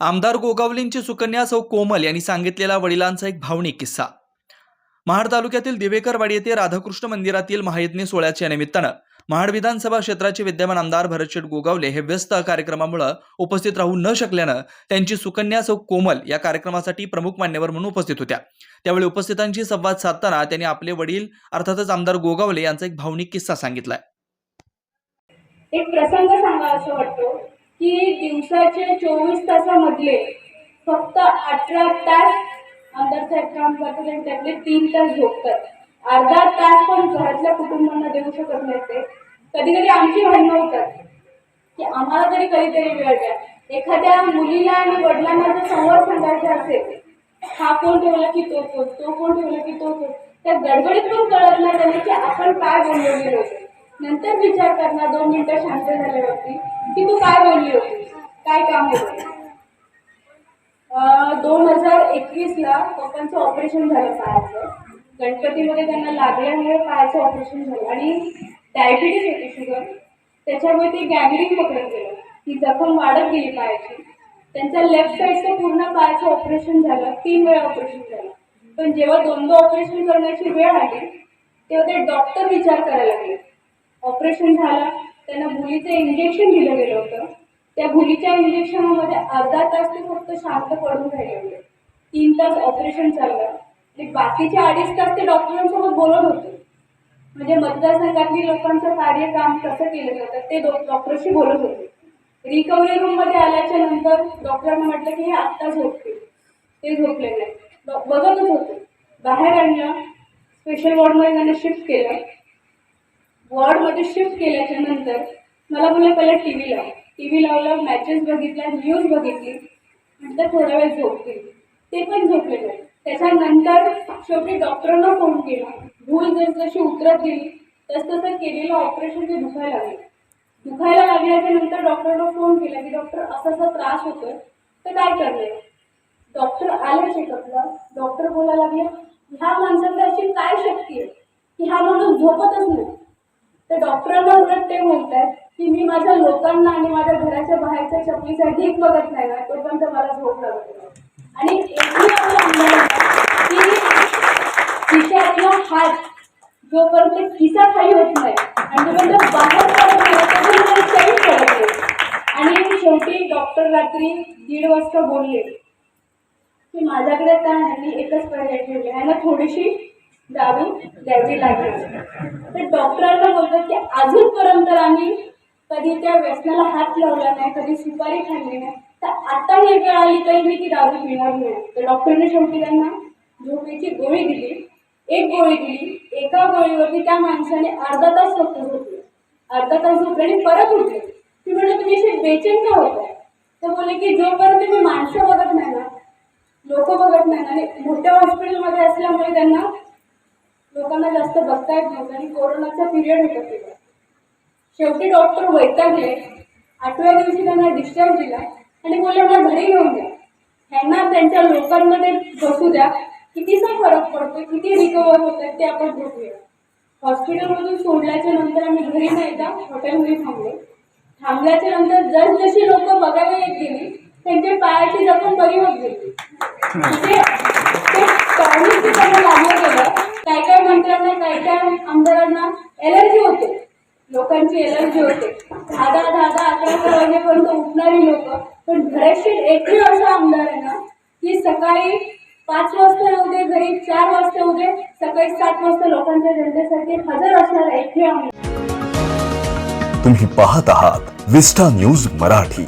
आमदार गोगावलींची सुकन्या सौ कोमल यांनी सांगितलेला वडिलांचा एक भावनिक किस्सा. महाड तालुक्यातील दिवेकरवाडी येथे राधाकृष्ण मंदिरातील महायज्ञ सोहळ्याच्या निमित्तानं महाड विधानसभा क्षेत्राचे विद्यमान आमदार भरतशेठ गोगावले हे व्यस्त कार्यक्रमामुळे उपस्थित राहू न शकल्यानं त्यांची सुकन्या सौ कोमल या कार्यक्रमासाठी प्रमुख मान्यवर म्हणून उपस्थित होत्या. त्यावेळी उपस्थितांशी संवाद साधताना त्यांनी आपले वडील अर्थातच आमदार गोगावले यांचा एक भावनिक किस्सा सांगितलाय. एक प्रसंग सांगा असं वाटतो. की दिवसाचे चोवीस तासामधले फक्त अठरा तास आमदार काम करतात आणि त्यातले तीन तास झोपतात. अर्धा तास पण घरातल्या कुटुंबांना देऊ शकत नाही ते. कधी कधी आमची भांडणं होतात. की आम्हाला तरी कधीतरी वेळ द्या. एखाद्या मुलीला आणि वडिलांना जर संवाद सांगायचा असेल हा कोण ठेवला की तो कोण तो कोण ठेवला की तो कोण त्या गडबडीत पण कळत नाही त्यांनी की आपण काय बोललेले होते नंतर विचार करणार दोन मिनिटं शांत झाल्यावरती. की तू काय बोलली होती? काय काम होतं दोन हजार एकवीसला पप्पांचं ऑपरेशन झालं पायाचं. गणपतीमध्ये त्यांना लागल्यामुळे पायाचं ऑपरेशन झालं. आणि डायबिटीज होती शुगर. त्याच्यामुळे ते गॅंग्रीन पकडत गेलं. ती जखम वाढत गेली पायाची. त्यांच्या लेफ्ट साईडचं पूर्ण पायाचं ऑपरेशन झालं. तीन वेळा ऑपरेशन झालं. पण जेव्हा दोनदा ऑपरेशन करण्याची वेळ आली तेव्हा ते डॉक्टर विचार करायला लागले. ऑपरेशन झालं त्यांना भुलीचं इंजेक्शन दिलं गेलं होतं. त्या भुलीच्या इंजेक्शनामध्ये अर्धा तास ते फक्त शांत पडून राहिले होते. तीन तास ऑपरेशन चाललं. आणि बाकीचे अडीच तास ते डॉक्टरांसोबत बोलत होते. म्हणजे मतदारसंघातील लोकांचं कार्य काम कसं केलं जातं ते डॉक्टरशी बोलत होते. रिकव्हरी रूममध्ये आल्याच्यानंतर डॉक्टरांना म्हटलं की हे आत्ता झोपतील. ते झोपले नाही डॉ- बघतच होते. बाहेर आणलं. स्पेशल वॉर्डमध्ये त्यांना शिफ्ट केलं. वॉर्डमध्ये शिफ्ट केल्याच्यानंतर मला बोललं पहिला टी व्ही लाव. टी व्ही लावलं मॅचेस बघितल्या न्यूज बघितली. म्हटलं थोडा वेळ झोपतील ते पण झोपले नाही. त्याच्यानंतर शेवटी डॉक्टरांना फोन केला. भूल जसजशी उतरत गेली तसतसं केलेलं ऑपरेशन ते दुखायला लागले. दुखायला लागल्याच्या नंतर डॉक्टरला फोन केला की डॉक्टर असा असा त्रास होतोय. तर काय करणार? डॉक्टर आले चेकअपला डॉक्टर बोलायला लागले ह्या माणसाकडे अशी काय शक्ती आहे? की हा माणूस झोपतच नाही. तर डॉक्टरांना उलट ते आहेत की मी माझ्या लोकांना आणि माझ्या घराच्या बाहेरच्या चपलीचा ढीक बघत नाही ना तोपर्यंत मला झोप लागत. आणि एकही आपलं की खिशातला हात जोपर्यंत खिसा खाली होत नाही आणि जोपर्यंत बाहेर पडत नाही तोपर्यंत चैन पडत आणि शेवटी डॉक्टर रात्री दीड वाजता बोलले की माझ्याकडे काय आहे एकच पर्याय ठेवले ह्यांना थोडीशी द्यावी द्यावी लागेल तर डॉक्टरांना बोलतात की अजूनपर्यंत आम्ही कधी त्या व्यसनाला हात लावला नाही कधी सुपारी खाल्ली नाही. तर आता ही वेळ आली तरी मी ती दारू पिणार नाही. तर डॉक्टरने शेवटी त्यांना झोपेची गोळी दिली. एक गोळी दिली. एका गोळीवरती त्या माणसाने अर्धा तास फक्त झोपले. अर्धा तास झोपले आणि परत उठले. ती म्हणे तुम्ही असे बेचैन का होत आहे तर बोलले की जोपर्यंत मी माणसं बघत नाही ना लोक बघत नाही ना आणि मोठ्या हॉस्पिटलमध्ये असल्यामुळे त्यांना लोकांना जास्त बघता येत नव्हतं आणि कोरोनाचा पिरियड होता तेव्हा. शेवटी डॉक्टर वैतागले आठव्या दिवशी त्यांना डिस्चार्ज दिला आणि बोलले मला घरी घेऊन द्या. ह्यांना त्यांच्या लोकांमध्ये बसू द्या. कितीचा फरक पडतो किती रिकवर होत आहेत ते आपण बघूया. हॉस्पिटलमधून सोडल्याच्या नंतर आम्ही घरी नाही एकदा हॉटेलमध्ये थांबलो. थांबल्याच्या नंतर जसजशी लोक बघायला येत गेली त्यांच्या पायाची जखम बरी होत गेली. ते त्यांना लागलं गेलं काय काय मंत्र्यांना काय काय आमदारांना एलर्जी होते लोकांची एलर्जी होते. दहा दहा दहा दहा अकरा अकरा वाजेपर्यंत उठणारी लोक. पण धडकशील एकही असा आमदार आहे ना की सकाळी पाच वाजता येऊ दे घरी चार वाजता येऊ दे सकाळी सात वाजता लोकांच्या जनतेसाठी हजर असणारा एकही आमदार तुम्ही पाहत आहात विस्टा न्यूज मराठी.